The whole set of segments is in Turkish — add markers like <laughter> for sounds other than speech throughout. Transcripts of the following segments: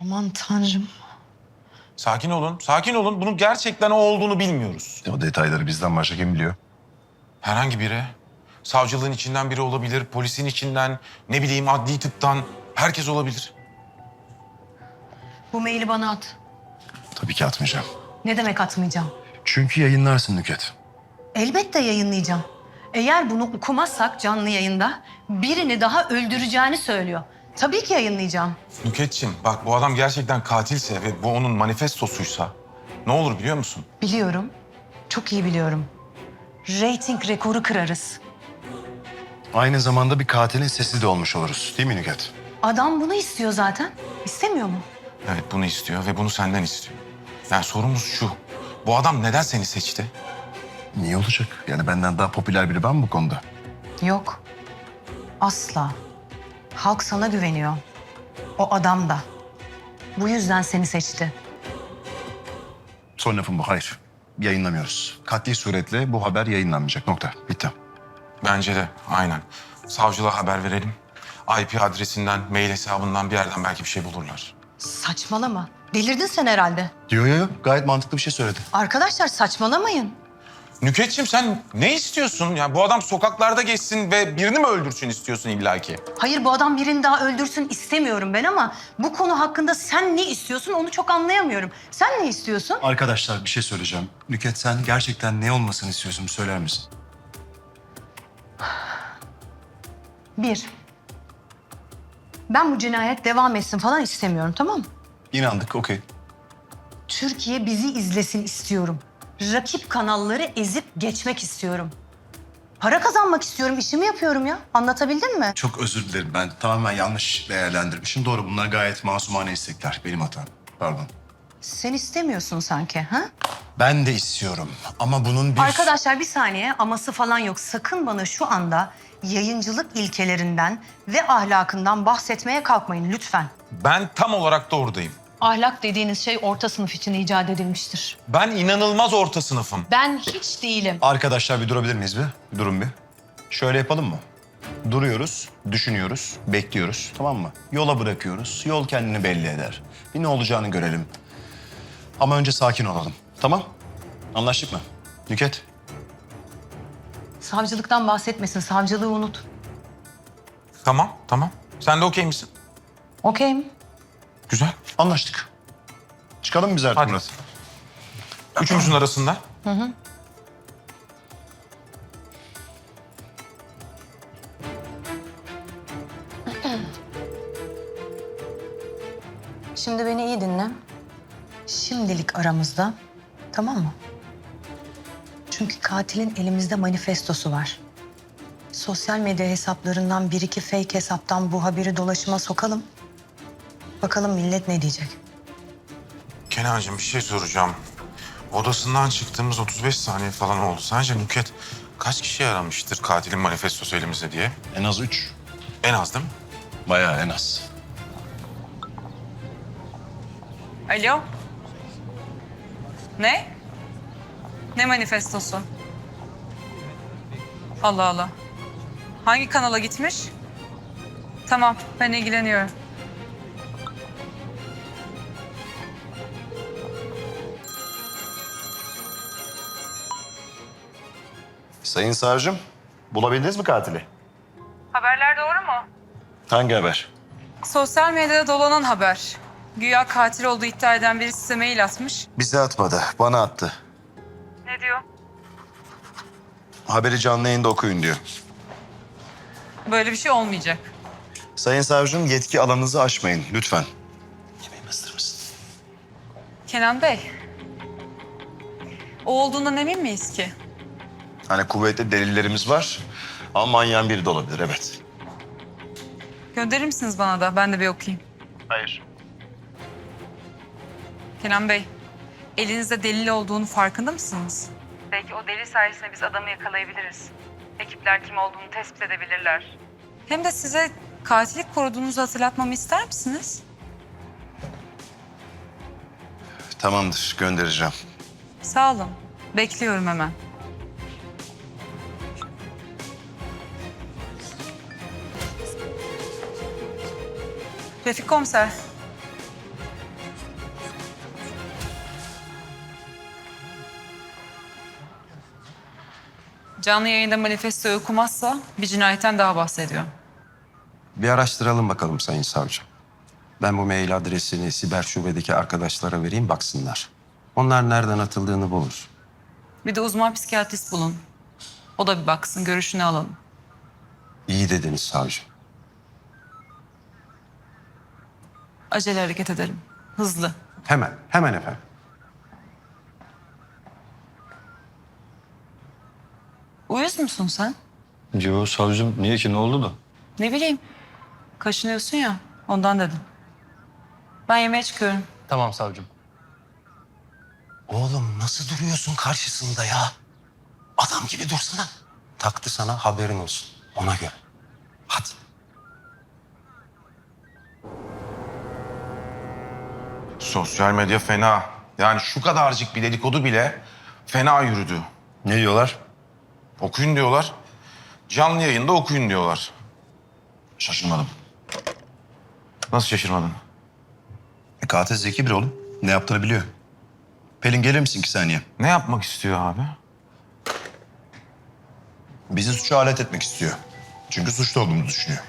Aman tanrım. Sakin olun, sakin olun. Bunun gerçekten o olduğunu bilmiyoruz. O detayları bizden başka kim biliyor? Herhangi biri, savcılığın içinden biri olabilir, polisin içinden, ne bileyim adli tıptan, herkes olabilir. Bu maili bana at. Tabii ki atmayacağım. Ne demek atmayacağım? Çünkü yayınlarsın Nüket. Elbette yayınlayacağım. Eğer bunu okumazsak canlı yayında birini daha öldüreceğini söylüyor. Tabii ki yayınlayacağım. Nükhetçim, bak bu adam gerçekten katilse ve bu onun manifestosuysa ne olur biliyor musun? Biliyorum. Çok iyi biliyorum. Rating rekoru kırarız. Aynı zamanda bir katilin sesi de olmuş oluruz. Değil mi Nüket? Adam bunu istiyor zaten. İstemiyor mu? Evet bunu istiyor ve bunu senden istiyor. Yani sorumuz şu, bu adam neden seni seçti? Niye olacak? Yani benden daha popüler biri ben mi bu konuda? Yok. Asla. Halk sana güveniyor. O adam da. Bu yüzden seni seçti. Son lafım bu. Hayır. Yayınlamıyoruz. Katli suretle bu haber yayınlanmayacak. Nokta. Bitti. Bence de aynen. Savcılığa haber verelim. IP adresinden, mail hesabından bir yerden belki bir şey bulurlar. Saçmalama. Delirdin sen herhalde. Yo yo yo. Gayet mantıklı bir şey söyledi. Arkadaşlar saçmalamayın. Nükhetçim sen ne istiyorsun? Ya bu adam sokaklarda geçsin ve birini mi öldürsün istiyorsun illaki? Hayır bu adam birini daha öldürsün istemiyorum ben ama bu konu hakkında sen ne istiyorsun onu çok anlayamıyorum. Sen ne istiyorsun? Arkadaşlar bir şey söyleyeceğim. Nüket sen gerçekten ne olmasını istiyorsun söyler misin? Bir. Ben bu cinayet devam etsin falan istemiyorum tamam mı? İnandık. Okey. Türkiye bizi izlesin istiyorum. Rakip kanalları ezip geçmek istiyorum. Para kazanmak istiyorum, işimi yapıyorum ya. Anlatabildim mi? Çok özür dilerim. Ben tamamen yanlış değerlendirmişim. Doğru bunlar gayet masumane istekler. Benim hatam. Pardon. Sen istemiyorsun sanki, ha? Ben de istiyorum ama bunun bir... Arkadaşlar bir saniye, aması falan yok. Sakın bana şu anda yayıncılık ilkelerinden ve ahlakından bahsetmeye kalkmayın lütfen. Ben tam olarak da oradayım. Ahlak dediğiniz şey orta sınıf için icat edilmiştir. Ben inanılmaz orta sınıfım. Ben hiç değilim. Arkadaşlar bir durabilir miyiz bir? Durun bir. Şöyle yapalım mı? Duruyoruz, düşünüyoruz, bekliyoruz. Tamam mı? Yola bırakıyoruz. Yol kendini belli eder. Bir ne olacağını görelim. Ama önce sakin olalım. Tamam? Anlaştık mı? Nüket. Savcılıktan bahsetmesin, savcılığı unut. Tamam, tamam. Sen de okey misin? Okey mi? Güzel. Anlaştık. Çıkalım biz artık Hadi. Murat. Üçümüzün arasında. Şimdi beni iyi dinle. Şimdilik aramızda, tamam mı? Çünkü katilin elimizde manifestosu var. Sosyal medya hesaplarından bir iki fake hesaptan bu haberi dolaşıma sokalım. Bakalım millet ne diyecek? Kenancığım bir şey soracağım. Odasından çıktığımız 35 saniye falan oldu. Sence Nüket kaç kişi aramıştır katilin manifestosu elimizde diye? En az üç. En az değil mi? Bayağı en az. Alo? Ne? Ne manifestosu? Allah Allah. Hangi kanala gitmiş? Tamam, ben ilgileniyorum. Sayın savcım, bulabildiniz mi katili? Haberler doğru mu? Hangi haber? Sosyal medyada dolanan haber. Güya katil olduğu iddia eden biri size mail atmış. Bize atmadı, bana attı. Ne diyor? Haberi canlı yayında okuyun diyor. Böyle bir şey olmayacak. Sayın savcım yetki alanınızı aşmayın lütfen. Yemeğimi mısın? Kenan Bey. O olduğundan emin miyiz ki? Hani kuvvetli delillerimiz var ama manyağın biri de olabilir evet. Gönderir misiniz bana da? Ben de bir okuyayım. Hayır. Kenan Bey, elinizde delil olduğunu farkında mısınız? Belki o delil sayesinde biz adamı yakalayabiliriz. Ekipler kim olduğunu tespit edebilirler. Hem de size katillik koruduğunuzu hatırlatmamı ister misiniz? Tamamdır göndereceğim. Sağ olun. Bekliyorum hemen. Refik komiser. Canlı yayında manifesto okumazsa bir cinayetten daha bahsediyor. Bir araştıralım bakalım Sayın Savcı. Ben bu mail adresini siber şubedeki arkadaşlara vereyim baksınlar. Onlar nereden atıldığını bulur. Bir de uzman psikiyatrist bulun. O da bir baksın, görüşünü alalım. İyi dediniz savcı. Acele hareket edelim. Hızlı. Hemen, hemen efendim. Uyuz musun sen? Yo savcım niye ki ne oldu da? Ne bileyim. Kaşınıyorsun ya. Ondan dedim. Ben yemeğe çıkıyorum. Tamam savcım. Oğlum nasıl duruyorsun karşısında ya? Adam gibi dursana. Taktı sana haberin olsun. Ona göre. Hadi. Sosyal medya fena. Yani şu kadarcık bir dedikodu bile fena yürüdü. Ne diyorlar? Okuyun diyorlar. Canlı yayında okuyun diyorlar. Şaşırmadım. Nasıl şaşırmadın? E, katil zeki bir oğlum. Ne yaptığını biliyor. Pelin gelir misin iki saniye? Ne yapmak istiyor abi? Bizi suça alet etmek istiyor. Çünkü suçlu olduğumuzu düşünüyor.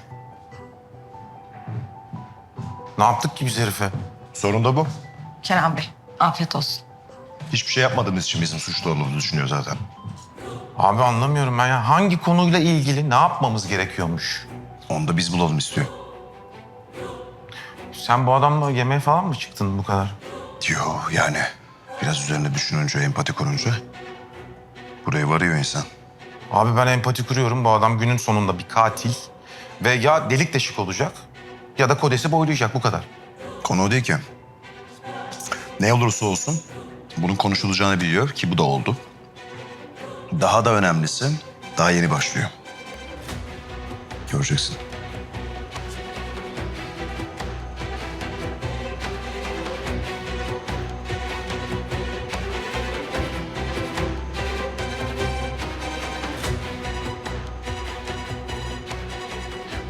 Ne yaptık ki biz herife? Sorun da bu. Kenan Bey, afiyet olsun. Hiçbir şey yapmadığımız için bizim suçlu olduğumuzu düşünüyor zaten. Abi anlamıyorum ben ya. Hangi konuyla ilgili ne yapmamız gerekiyormuş? Onu da biz bulalım istiyor. Sen bu adamla yemeğe falan mı çıktın bu kadar? Yo yani biraz üzerine düşününce, empati kurunca buraya varıyor insan. Abi ben empati kuruyorum. Bu adam günün sonunda bir katil. Ve ya delik deşik olacak ya da kodesi boylayacak bu kadar. Konu o değil ki. Ne olursa olsun bunun konuşulacağını biliyor ki bu da oldu. Daha da önemlisi daha yeni başlıyor. Göreceksin.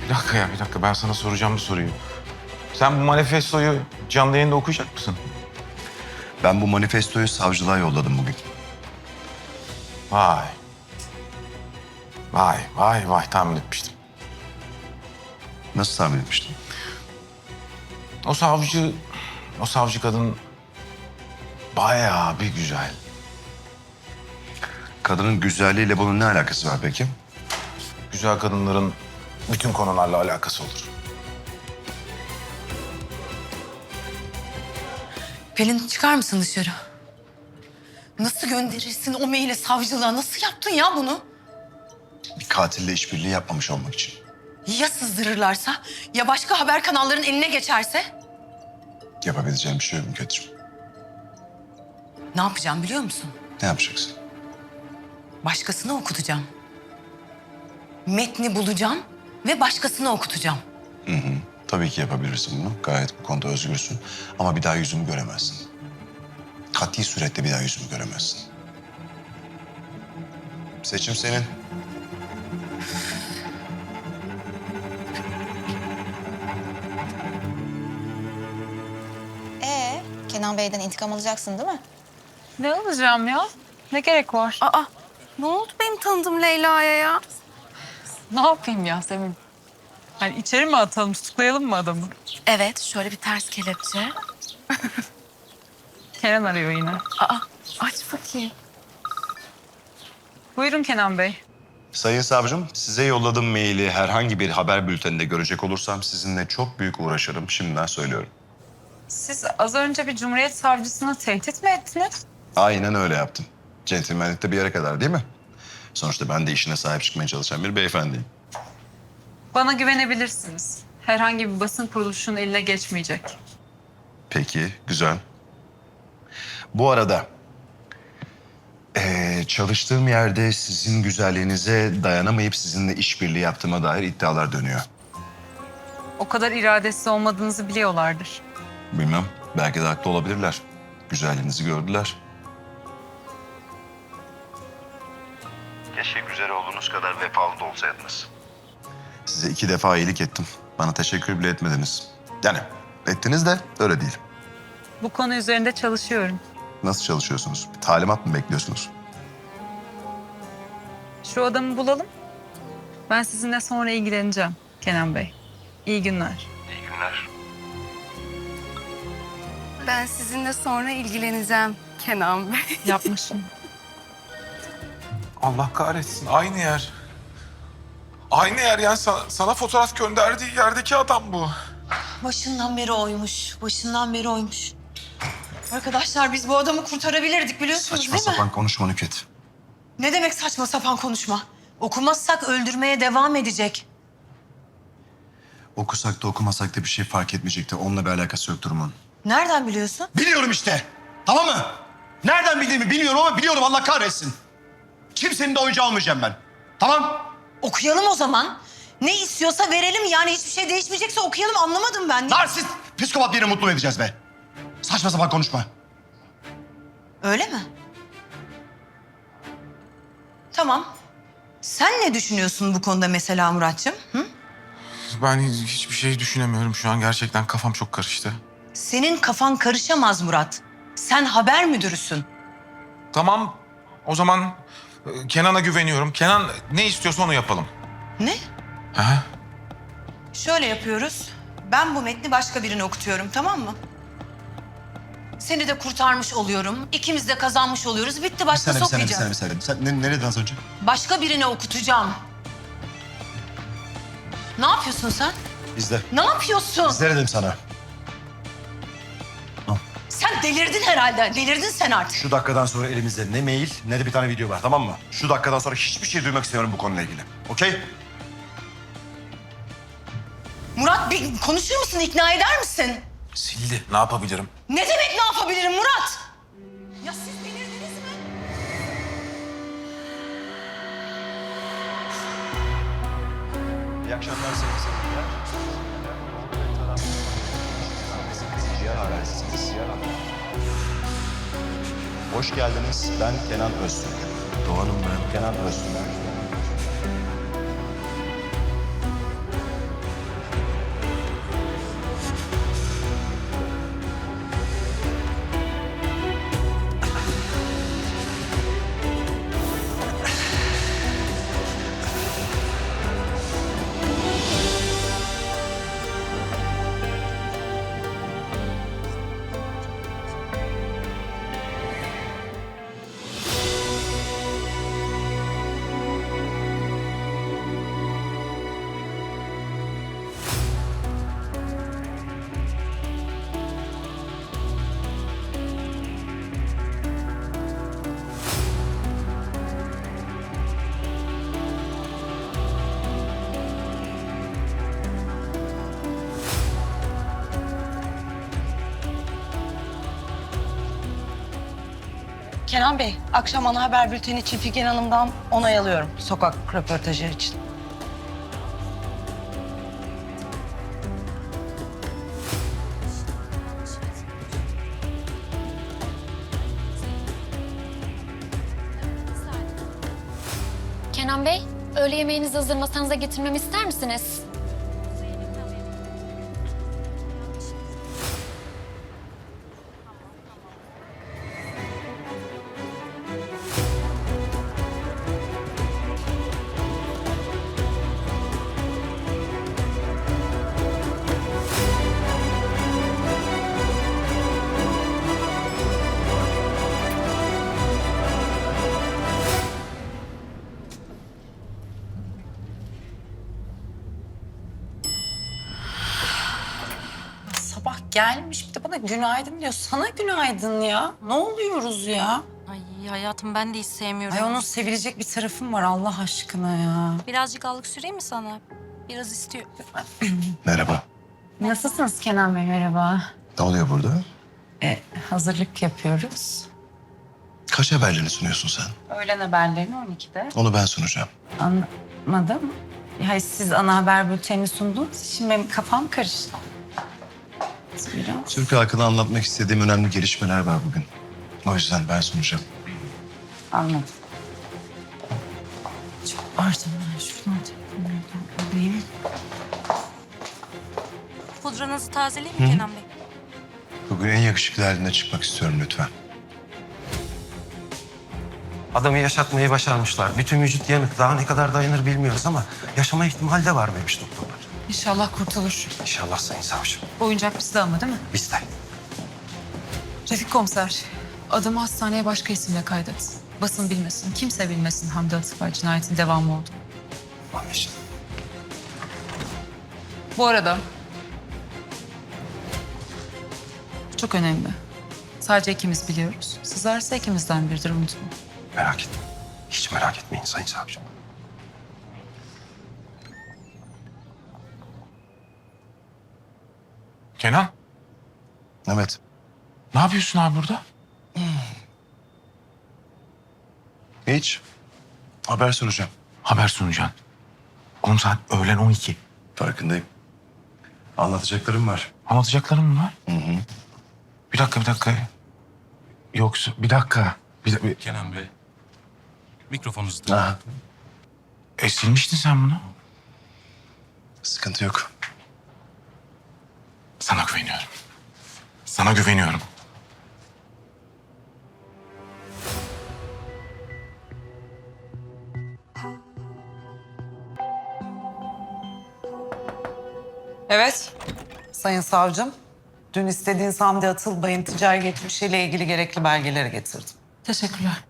Bir dakika ya bir dakika ben sana soracağım bu soruyu. Sen bu manifestoyu canlı yayında okuyacak mısın? Ben bu manifestoyu savcılığa yolladım bugün. Vay. Vay vay vay tahmin etmiştim. Nasıl tahmin etmiştin? O savcı, o savcı kadın bayağı bir güzel. Kadının güzelliğiyle bunun ne alakası var peki? Güzel kadınların bütün konularla alakası olur. Pelin çıkar mısın dışarı? Nasıl gönderirsin o maili savcılığa? Nasıl yaptın ya bunu? Bir katille işbirliği yapmamış olmak için. Ya sızdırırlarsa? Ya başka haber kanallarının eline geçerse? Yapabileceğim bir şey yok Müketçim. Ne yapacağım biliyor musun? Ne yapacaksın? Başkasına okutacağım. Metni bulacağım ve başkasına okutacağım. Tabii ki yapabilirsin bunu. Gayet bu konuda özgürsün. Ama bir daha yüzümü göremezsin. Kati surette bir daha yüzümü göremezsin. Seçim senin. Ee, Kenan Bey'den intikam alacaksın değil mi? Ne alacağım ya? Ne gerek var? Aa, ne oldu benim tanıdığım Leyla'ya ya? Ne yapayım Yasemin? Hani içeri mi atalım, tutuklayalım mı adamı? Evet, şöyle bir ters kelepçe. <laughs> Kenan arıyor yine. Aa, aç bakayım. Buyurun Kenan Bey. Sayın Savcım, size yolladığım maili herhangi bir haber bülteninde görecek olursam sizinle çok büyük uğraşırım. Şimdiden söylüyorum. Siz az önce bir Cumhuriyet Savcısını tehdit mi ettiniz? Aynen öyle yaptım. Centilmenlik de bir yere kadar değil mi? Sonuçta ben de işine sahip çıkmaya çalışan bir beyefendiyim. Bana güvenebilirsiniz. Herhangi bir basın kuruluşunun eline geçmeyecek. Peki, güzel. Bu arada eee, çalıştığım yerde sizin güzelliğinize dayanamayıp sizinle işbirliği yaptığıma dair iddialar dönüyor. O kadar iradesiz olmadığınızı biliyorlardır. Bilmem, belki de haklı olabilirler. Güzelliğinizi gördüler. Keşke güzel olduğunuz kadar vefalı da olsaydınız. Size iki defa iyilik ettim. Bana teşekkür bile etmediniz. Yani ettiniz de öyle değil. Bu konu üzerinde çalışıyorum. Nasıl çalışıyorsunuz? Bir talimat mı bekliyorsunuz? Şu adamı bulalım. Ben sizinle sonra ilgileneceğim Kenan Bey. İyi günler. Ben sizinle sonra ilgileneceğim Kenan Bey. Yapma şunu. Allah kahretsin aynı yer. Aynı yer yani sana, sana fotoğraf gönderdiği yerdeki adam bu. Başından beri oymuş. Başından beri oymuş. Arkadaşlar biz bu adamı kurtarabilirdik biliyorsunuz Saçma değil mi? sapan konuşma Nüket. Ne demek saçma sapan konuşma? Okumazsak öldürmeye devam edecek. Okusak da okumasak da bir şey fark etmeyecekti. Onunla bir alakası yok durumun. Nereden biliyorsun? Biliyorum işte. Tamam mı? Nereden bildiğimi bilmiyorum ama biliyorum Allah kahretsin. Kimsenin de oyuncağı olmayacağım ben. Tamam? Okuyalım o zaman. Ne istiyorsa verelim yani hiçbir şey değişmeyecekse okuyalım anlamadım ben. Narsist, psikopat birini mutlu edeceğiz be. Saçma sapan konuşma. Öyle mi? Tamam. Sen ne düşünüyorsun bu konuda mesela Muratcığım? Hı? Ben hiçbir şey düşünemiyorum şu an. Gerçekten kafam çok karıştı. Senin kafan karışamaz Murat. Sen haber müdürüsün. Tamam o zaman Kenan'a güveniyorum. Kenan ne istiyorsa onu yapalım. Ne? Ha? Şöyle yapıyoruz. Ben bu metni başka birine okutuyorum tamam mı? Seni de kurtarmış oluyorum. İkimiz de kazanmış oluyoruz. Bitti Bir başka saniye, bir saniye, bir sokmayacağım. saniye, bir saniye. Sen ne, nereden az önce? Başka birine okutacağım. Ne yapıyorsun sen? Bizde. Ne yapıyorsun? Bizde dedim sana. Sen delirdin herhalde. Delirdin sen artık. Şu dakikadan sonra elimizde ne mail ne de bir tane video var tamam mı? Şu dakikadan sonra hiçbir şey duymak istemiyorum bu konuyla ilgili. Okey? Murat bir konuşur musun? İkna eder misin? Sildi. Ne yapabilirim? Ne demek ne yapabilirim Murat? Ya siz delirdiniz mi? İyi akşamlar sevgili seyirciler. Hoş geldiniz. Ben Kenan Öztürk. Doğan'ım ben. Kenan Öztürk. Kenan Bey, akşam ana haber bülteni için Figen Hanım'dan onay alıyorum sokak röportajı için. Kenan Bey, öğle yemeğinizi hazır masanıza getirmemi ister misiniz? Gelmiş bir de bana günaydın diyor. Sana günaydın ya. Ne oluyoruz ya? Ay hayatım ben de hiç sevmiyorum. Ay onun sevilecek bir tarafım var Allah aşkına ya. Birazcık allık süreyim mi sana? Biraz istiyor. <clears throat> Merhaba. Nasılsınız Kenan Bey? Merhaba. Ne oluyor burada? E, hazırlık yapıyoruz. Kaç haberlerini sunuyorsun sen? Öğlen haberlerini 12'de. Onu ben sunacağım. Anlamadım. Hayır siz ana haber bültenini sundunuz. Şimdi benim kafam karıştı. Biraz. Türk halkına anlatmak istediğim önemli gelişmeler var bugün. O yüzden ben sunacağım. Anladım. Çok pardon ben şuradan telefonlardan alayım. Pudranızı tazeleyeyim mi Kenan Bey? Bugün en yakışıklı haline çıkmak istiyorum lütfen. Adamı yaşatmayı başarmışlar. Bütün vücut yanık. Daha ne kadar dayanır bilmiyoruz ama yaşama ihtimali de var demiş doktorlar. İnşallah kurtulur. İnşallah sayın savcım. Oyuncak bizde ama değil mi? Biz de. Refik komiser, adamı hastaneye başka isimle kaydet. Basın bilmesin, kimse bilmesin Hamdi Atıfay cinayetin devamı oldu. Anlaşıldı. Bu arada... Çok önemli. Sadece ikimiz biliyoruz. Sızarsa ikimizden biridir unutma. Merak etme. Hiç merak etmeyin sayın savcım. Kenan Evet. ne yapıyorsun abi burada? Hiç. Haber soracağım. Haber sunacaksın. Oğlum saat öğlen 12. Farkındayım. Anlatacaklarım var. Anlatacaklarım mı var? Bir dakika bir dakika. Yoksa bir dakika. Bir, dakika. Kenan Bey. Mikrofonunuzu Ha, E silmiştin sen bunu. sıkıntı yok. Sana güveniyorum. Sana güveniyorum. Evet. Sayın savcım. Dün istediğiniz Hamdi Atılbay'ın ticari geçmişiyle ilgili gerekli belgeleri getirdim. Teşekkürler.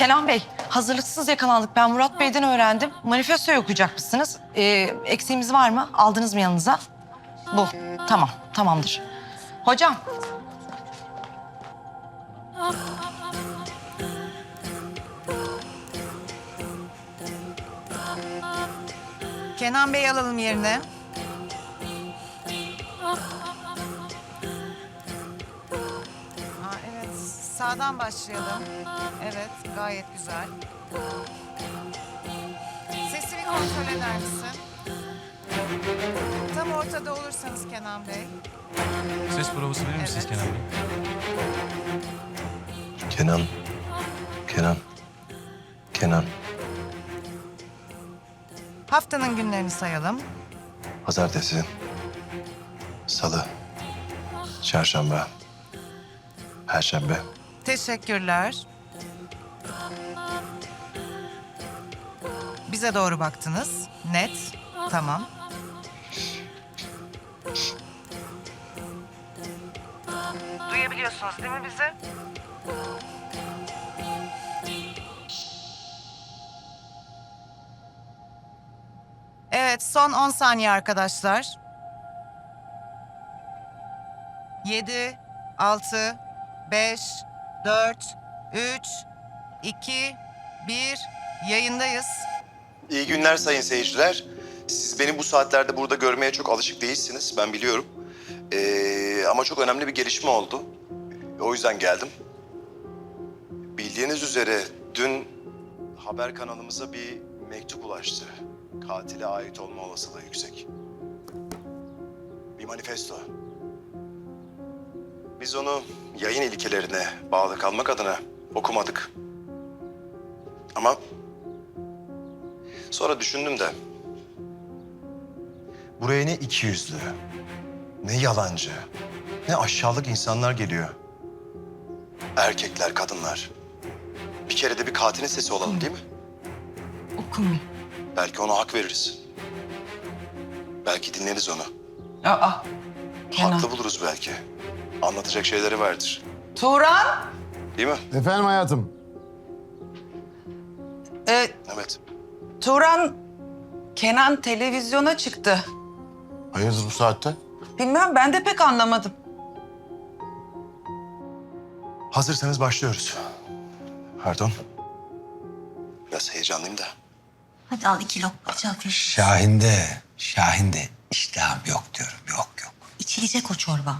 Kenan Bey, hazırlıksız yakalandık. Ben Murat Bey'den öğrendim. Manifestoyu okuyacakmışsınız. Ee, eksiğimiz var mı? Aldınız mı yanınıza? Bu. Tamam, tamamdır. Hocam. Kenan Bey alalım yerine. Sağdan başlayalım. Evet, gayet güzel. Sesini kontrol eder misin? Tam ortada olursanız Kenan Bey. Ses provası verir misiniz Evet. Kenan Bey? Kenan. Kenan. Kenan. Haftanın günlerini sayalım. Pazartesi. Salı. Çarşamba. Perşembe. Teşekkürler. Bize doğru baktınız. Net. Tamam. Duyabiliyorsunuz değil mi bizi? Evet, son 10 saniye arkadaşlar. 7, 6, 5, 4, 3, 2, 1. Yayındayız. İyi günler sayın seyirciler. Siz beni bu saatlerde burada görmeye çok alışık değilsiniz. Ben biliyorum. Ee, ama çok önemli bir gelişme oldu. O yüzden geldim. Bildiğiniz üzere dün haber kanalımıza bir mektup ulaştı. Katile ait olma olasılığı yüksek. Bir manifesto. Biz onu yayın ilkelerine bağlı kalmak adına okumadık. Ama Sonra düşündüm de... Buraya ne iki yüzlü, ne yalancı, ne aşağılık insanlar geliyor. Erkekler, kadınlar. Bir kere de bir katilin sesi olalım değil mi? Okumuyor. Belki ona hak veririz. Belki dinleriz onu. Aa, Kenan. Haklı buluruz belki. Anlatacak şeyleri vardır. Turan. Değil mi? Efendim hayatım. Ee, Evet. Turan, Kenan televizyona çıktı. Hayırdır bu saatte? Bilmem ben de pek anlamadım. Hazırsanız başlıyoruz. Pardon. Biraz heyecanlıyım da. Hadi al iki lokma Cafer. Şahin'de, Şahin'de iştahım yok diyorum. Yok yok. İçilecek o çorba.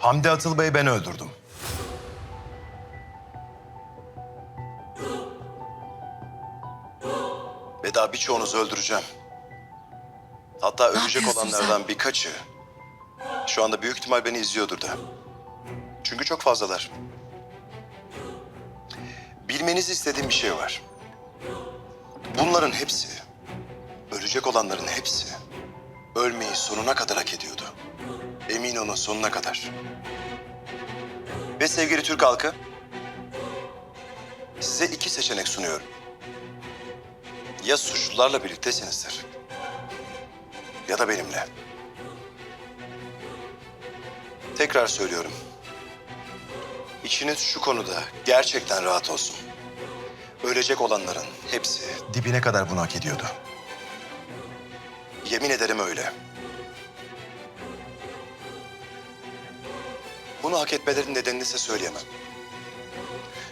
Hamdi Atılbay'ı ben öldürdüm. Ve daha birçoğunuzu öldüreceğim. Hatta ölecek yapıyorsun olanlardan birkaçı şu anda büyük ihtimal beni izliyordur da. Çünkü çok fazlalar. Bilmenizi istediğim bir şey var. Bunların hepsi, ölecek olanların hepsi ölmeyi sonuna kadar hak ediyordu. Emin olun sonuna kadar. Ve sevgili Türk halkı, size iki seçenek sunuyorum. Ya suçlularla birliktesinizdir ya da benimle. Tekrar söylüyorum. İçiniz şu konuda gerçekten rahat olsun. Ölecek olanların hepsi dibine kadar bunu hak ediyordu. Yemin ederim öyle. Bunu hak etmelerinin nedenini size söyleyemem.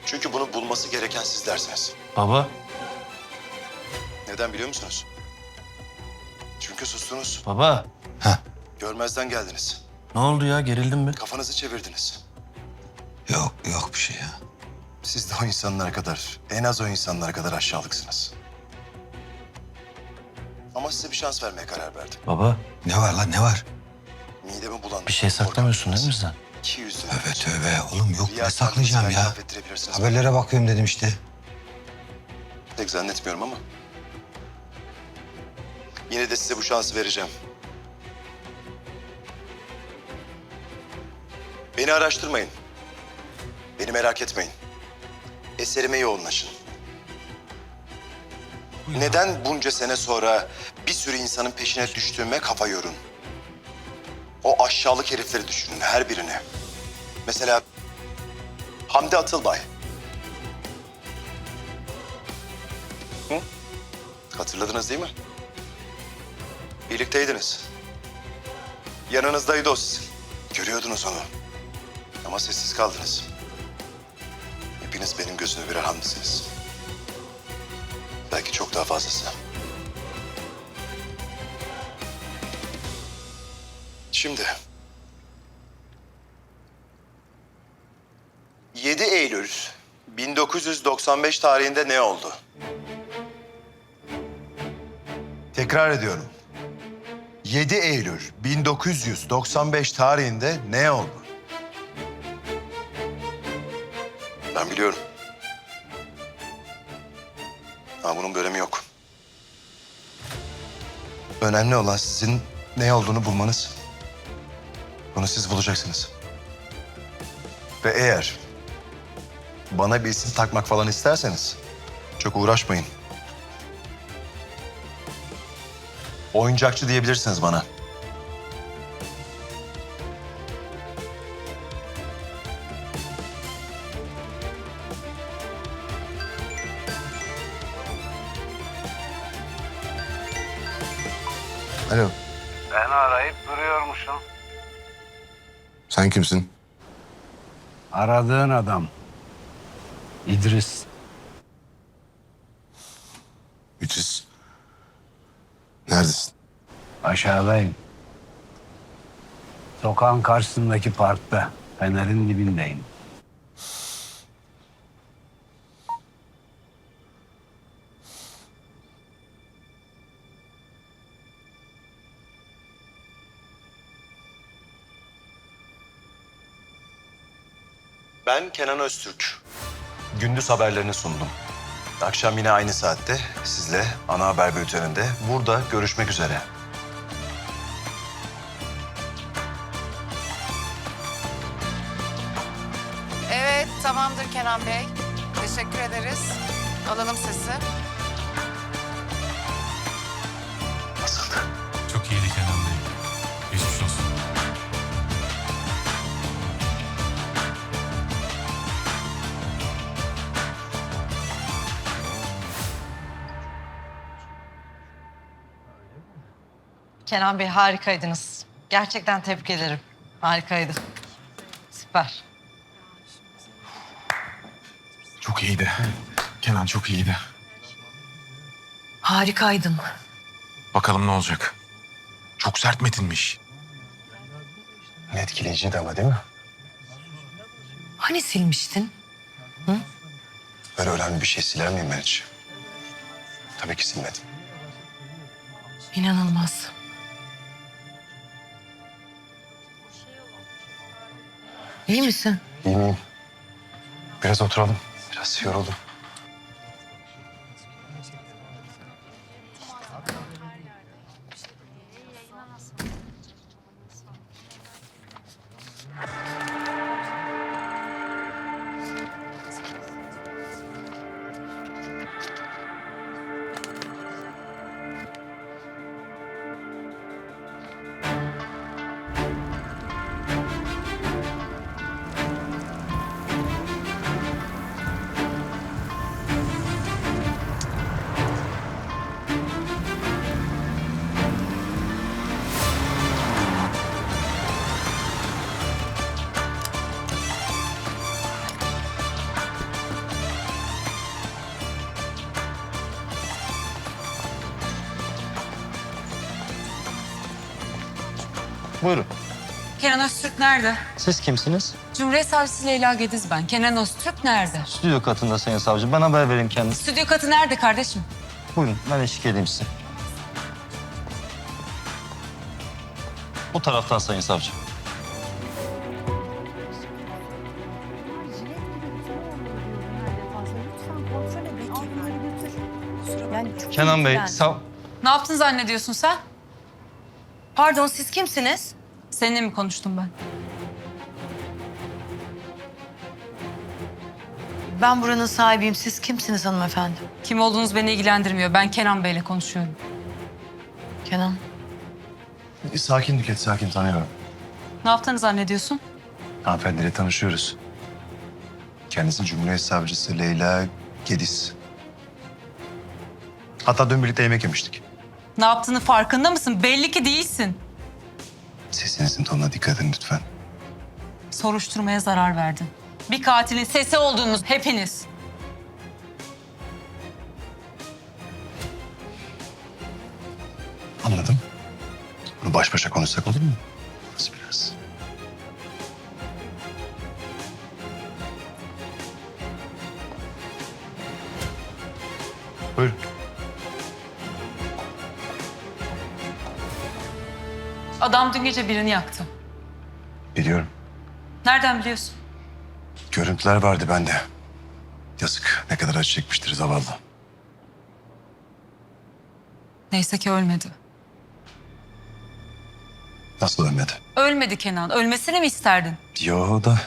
Çünkü bunu bulması gereken sizlersiniz. Baba, Neden biliyor musunuz? Çünkü sustunuz. baba. Görmezden geldiniz. Ne oldu ya? Gerildin mi? Kafanızı çevirdiniz. Yok yok bir şey ya. Siz de o insanlara kadar, en az o insanlara kadar aşağılıksınız. Ama size bir şans vermeye karar verdim. Baba, Ne var lan ne var? Midemi bulandı. bir şey saklamıyorsun değil mi bizden? İki yüzlü. Tövbe tövbe oğlum yok ne saklayacağım ya. Haberlere bakıyorum dedim işte. Pek zannetmiyorum ama. Yine de size bu şansı vereceğim. Beni araştırmayın. Beni merak etmeyin. Eserime yoğunlaşın. Neden bunca sene sonra bir sürü insanın peşine düştüğüme kafa yorun. O aşağılık herifleri düşünün her birini. Mesela Hamdi Atılbay. Hatırladınız değil mi? Birlikteydiniz. Yanınızdaydı o sizin. Görüyordunuz onu. Ama sessiz kaldınız. Hepiniz benim gözüme birer hamdisiniz. Belki çok daha fazlası. Şimdi... 7 Eylül 1995 tarihinde ne oldu? Tekrar ediyorum. 7 Eylül 1995 tarihinde ne oldu? Ben biliyorum. Ama bunun önemi yok. Önemli olan sizin ne olduğunu bulmanız. Bunu siz bulacaksınız. Ve eğer bana bir isim takmak falan isterseniz çok uğraşmayın. Oyuncakçı diyebilirsiniz bana. Sen kimsin? Aradığın adam. İdris. Müthiş. Neredesin? Aşağıdayım. Sokağın karşısındaki parkta. Fener'in dibindeyim. Ben Kenan Öztürk. Gündüz haberlerini sundum. Akşam yine aynı saatte sizle ana haber bülteninde burada görüşmek üzere. Evet, tamamdır Kenan Bey. Teşekkür ederiz. Alalım sesi. Kenan Bey harikaydınız. Gerçekten tebrik ederim. Harikaydı. Süper. Çok iyiydi. Kenan çok iyiydi. Harikaydın. Bakalım ne olacak. Çok sert metinmiş. Etkileyiciydi ama değil mi? Hani silmiştin? Böyle önemli bir şey siler miyim ben hiç? Tabii ki silmedim. İnanılmaz. İyi misin? İyi miyim? Biraz oturalım. Biraz yoruldum. Kenan Öztürk nerede? Siz kimsiniz? Cumhuriyet Savcısı Leyla Gediz ben. Kenan Öztürk nerede? Stüdyo katında sayın savcı. Ben haber vereyim kendisi. Stüdyo katı nerede kardeşim? Buyurun ben eşlik edeyim size. Bu taraftan sayın savcı. Kenan Bey, sav... Ne yaptın zannediyorsun sen? Pardon siz kimsiniz? Seninle mi konuştum ben? Ben buranın sahibiyim. Siz kimsiniz hanımefendi? Kim olduğunuz beni ilgilendirmiyor. Ben Kenan Bey'le konuşuyorum. Kenan. Sakin Nüket, sakin tanıyorum. Ne yaptığını zannediyorsun? Hanımefendiyle tanışıyoruz. Kendisi Cumhuriyet Savcısı Leyla Gediz. Hatta dün birlikte yemek yemiştik. Ne yaptığını farkında mısın? Belli ki değilsin. Sesinizin tonuna dikkat edin lütfen. Soruşturmaya zarar verdin. Bir katilin sesi olduğunuz hepiniz. Anladım. Bunu baş başa konuşsak olur mu? Adam dün gece birini yaktı. Biliyorum. Nereden biliyorsun? Görüntüler vardı bende. Yazık. Ne kadar acı çekmiştir zavallı. Neyse ki ölmedi. Nasıl ölmedi? Ölmedi Kenan. Ölmesini mi isterdin? Yo da...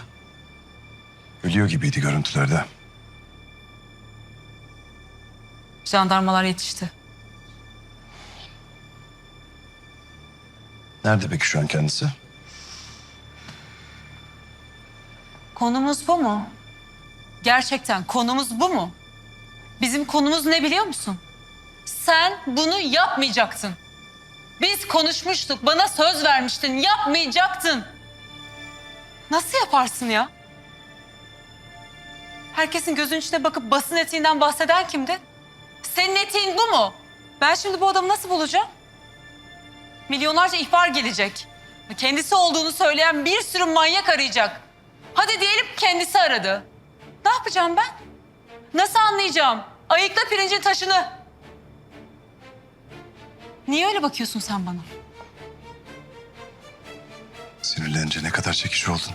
Ölüyor gibiydi görüntülerde. Jandarmalar yetişti. Nerede peki şu an kendisi? Konumuz bu mu? Gerçekten konumuz bu mu? Bizim konumuz ne biliyor musun? Sen bunu yapmayacaktın. Biz konuşmuştuk, bana söz vermiştin, yapmayacaktın. Nasıl yaparsın ya? Herkesin gözünün içine bakıp basın etiğinden bahseden kimdi? Senin etiğin bu mu? Ben şimdi bu adamı nasıl bulacağım? Milyonlarca ihbar gelecek. Kendisi olduğunu söyleyen bir sürü manyak arayacak. Hadi diyelim kendisi aradı. Ne yapacağım ben? Nasıl anlayacağım? Ayıkla pirincin taşını. Niye öyle bakıyorsun sen bana? Sinirlenince ne kadar çekici oldun.